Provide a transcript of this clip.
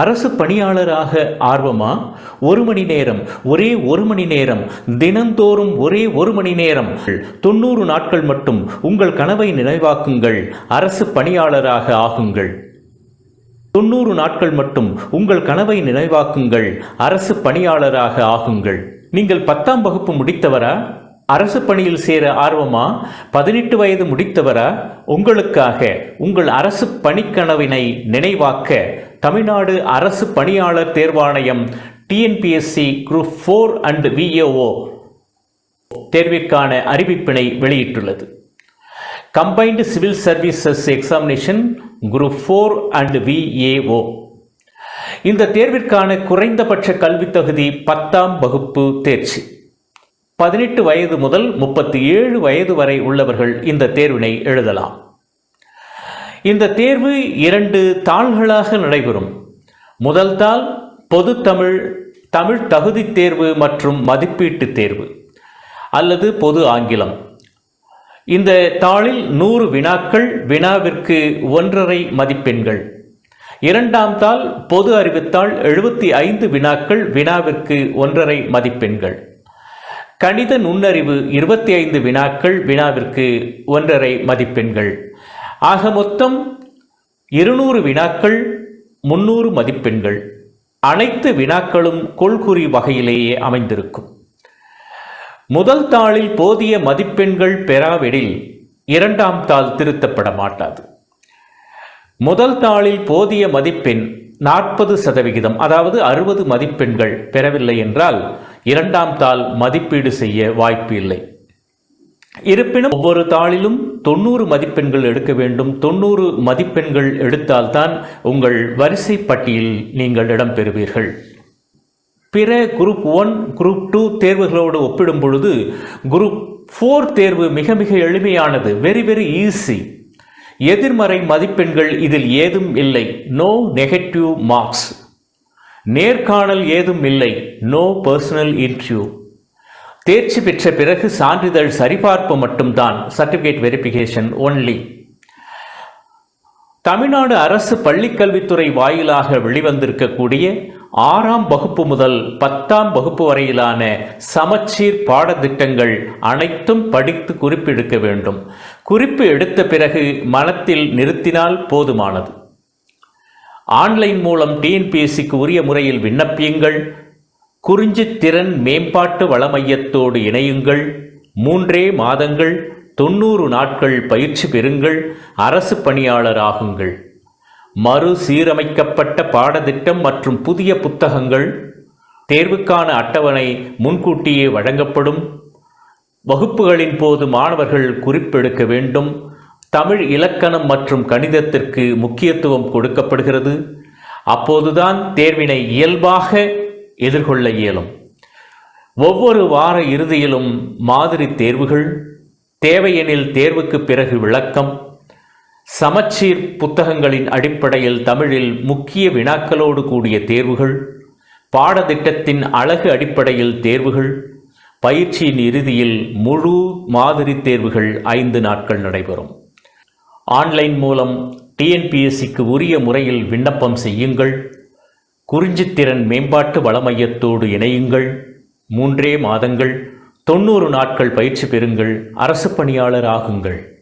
அரசு பணியாளராக ஆர்வமா? ஒரு மணி நேரம் ஒரே ஒரு மணி நேரம் தினந்தோறும் ஒரே ஒரு மணி நேரம். தொண்ணூறு நாட்கள் மட்டும் உங்கள் கனவை நினைவாக்குங்கள் அரசு பணியாளராக ஆகுங்கள். தொண்ணூறு நாட்கள் மட்டும் உங்கள் கனவை நினைவாக்குங்கள் அரசு பணியாளராக ஆகுங்கள். நீங்கள் பத்தாம் வகுப்பு முடித்தவரா? அரசு பணியில் சேர ஆர்வமா? பதினெட்டு வயது முடித்தவரா? உங்களுக்காக உங்கள் அரசு பணிக்கனவினை நினைவாக்க தமிழ்நாடு அரசு பணியாளர் தேர்வாணையம் TNPSC group four and VAO தேர்விற்கான அறிவிப்பினை வெளியிட்டுள்ளது. Combined civil services examination group four and VAO இந்த தேர்விற்கான குறைந்தபட்ச கல்வித் தகுதி பத்தாம் வகுப்பு தேர்ச்சி. பதினெட்டு வயது முதல் முப்பத்தி ஏழு வயது வரை உள்ளவர்கள் இந்த தேர்வினை எழுதலாம். இந்த தேர்வு இரண்டு தாள்களாக நடைபெறும். முதல் தாள் பொது தமிழ் தமிழ் தகுதி தேர்வு மற்றும் மதிப்பீட்டு தேர்வு அல்லது பொது ஆங்கிலம். இந்த தாளில் நூறு வினாக்கள் வினாவிற்கு ஒன்றரை மதிப்பெண்கள். இரண்டாம் தாள் பொது அறிவுத்தாள் எழுபத்தி ஐந்து வினாக்கள் வினாவிற்கு ஒன்றரை மதிப்பெண்கள். கணித நுண்ணறிவு இருபத்தி ஐந்து வினாக்கள் வினாவிற்கு ஒன்றரை மதிப்பெண்கள். ஆக மொத்தம் இருநூறு வினாக்கள் முன்னூறு மதிப்பெண்கள். அனைத்து வினாக்களும் கொள்குறி வகையிலேயே அமைந்திருக்கும். முதல் தாளில் போதிய மதிப்பெண்கள் பெறாவிடில் இரண்டாம் தாள் திருத்தப்பட மாட்டாது. முதல் தாளில் போதிய மதிப்பெண் நாற்பது சதவிகிதம் அதாவது அறுபது மதிப்பெண்கள் பெறவில்லை என்றால் இரண்டாம் தாள் மதிப்பீடு செய்ய வாய்ப்பு இல்லை. இருப்பினும் ஒவ்வொரு தாளிலும் தொண்ணூறு மதிப்பெண்கள் எடுக்க வேண்டும். தொண்ணூறு மதிப்பெண்கள் எடுத்தால்தான் உங்கள் வரிசை பட்டியலில் நீங்கள் இடம்பெறுவீர்கள் பிற குரூப் ஒன் குரூப் டூ தேர்வுகளோடு ஒப்பிடும் பொழுது குரூப் ஃபோர் தேர்வு மிக மிக எளிமையானது வெரி வெரி ஈஸி எதிர்மறை மதிப்பெண்கள் இதில் ஏதும் இல்லை. நோ நெகட்டிவ் மார்க்ஸ் நேர்காணல் ஏதும் இல்லை. நோ பர்சனல் இன்ட்ரியூ தேர்ச்சி பெற்ற பிறகு சான்றிதழ் சரிபார்ப்பு மட்டும்தான் சர்டிஃபிகேட் வெரிஃபிகேஷன் ஒன்லி தமிழ்நாடு அரசு பள்ளிக்கல்வித்துறை வாயிலாக வெளிவந்திருக்கக்கூடிய ஆறாம் வகுப்பு முதல் பத்தாம் வகுப்பு வரையிலான சமச்சீர் பாடத்திட்டங்கள் அனைத்தும் படித்து குறிப்பெடுக்க வேண்டும். குறிப்பு எடுத்த பிறகு மனத்தில் நிறுத்தினால் போதுமானது. ஆன்லைன் மூலம் டிஎன்பிஎஸ்சிக்கு உரிய முறையில் விண்ணப்பியுங்கள். குறிஞ்சித்திறன் மேம்பாட்டு வளமையத்தோடு இணையுங்கள். மூன்றே மாதங்கள் தொண்ணூறு நாட்கள் பயிற்சி பெறுங்கள் அரசு பணியாளர் ஆகுங்கள். மறு சீரமைக்கப்பட்ட பாடத்திட்டம் மற்றும் புதிய புத்தகங்கள் தேர்வுக்கான அட்டவணை முன்கூட்டியே வழங்கப்படும். வகுப்புகளின் போது மாணவர்கள் குறிப்பெடுக்க வேண்டும். தமிழ் இலக்கணம் மற்றும் கணிதத்திற்கு முக்கியத்துவம் கொடுக்கப்படுகிறது. அப்போதுதான் தேர்வினை இயல்பாக எதிர்கொள்ள இயலும். ஒவ்வொரு வார இறுதியிலும் மாதிரி தேர்வுகள் தேவையெனில் தேர்வுக்கு பிறகு விளக்கம் சமச்சீர் புத்தகங்களின் அடிப்படையில் தமிழில் முக்கிய வினாக்களோடு கூடிய தேர்வுகள் பாடத்திட்டத்தின் அழகு அடிப்படையில் தேர்வுகள் பயிற்சியின் இறுதியில் முழு மாதிரி தேர்வுகள் ஐந்து நாட்கள் நடைபெறும். ஆன்லைன் மூலம் டிஎன்பிஎஸ்சிக்கு உரிய முறையில் விண்ணப்பம் செய்யுங்கள். குறிஞ்சித்திறன் மேம்பாட்டு வளமையத்தோடு இணையுங்கள். மூன்றே மாதங்கள் தொண்ணூறு நாட்கள் பயிற்சி பெறுங்கள். அரசு பணியாளர் ஆகுங்கள்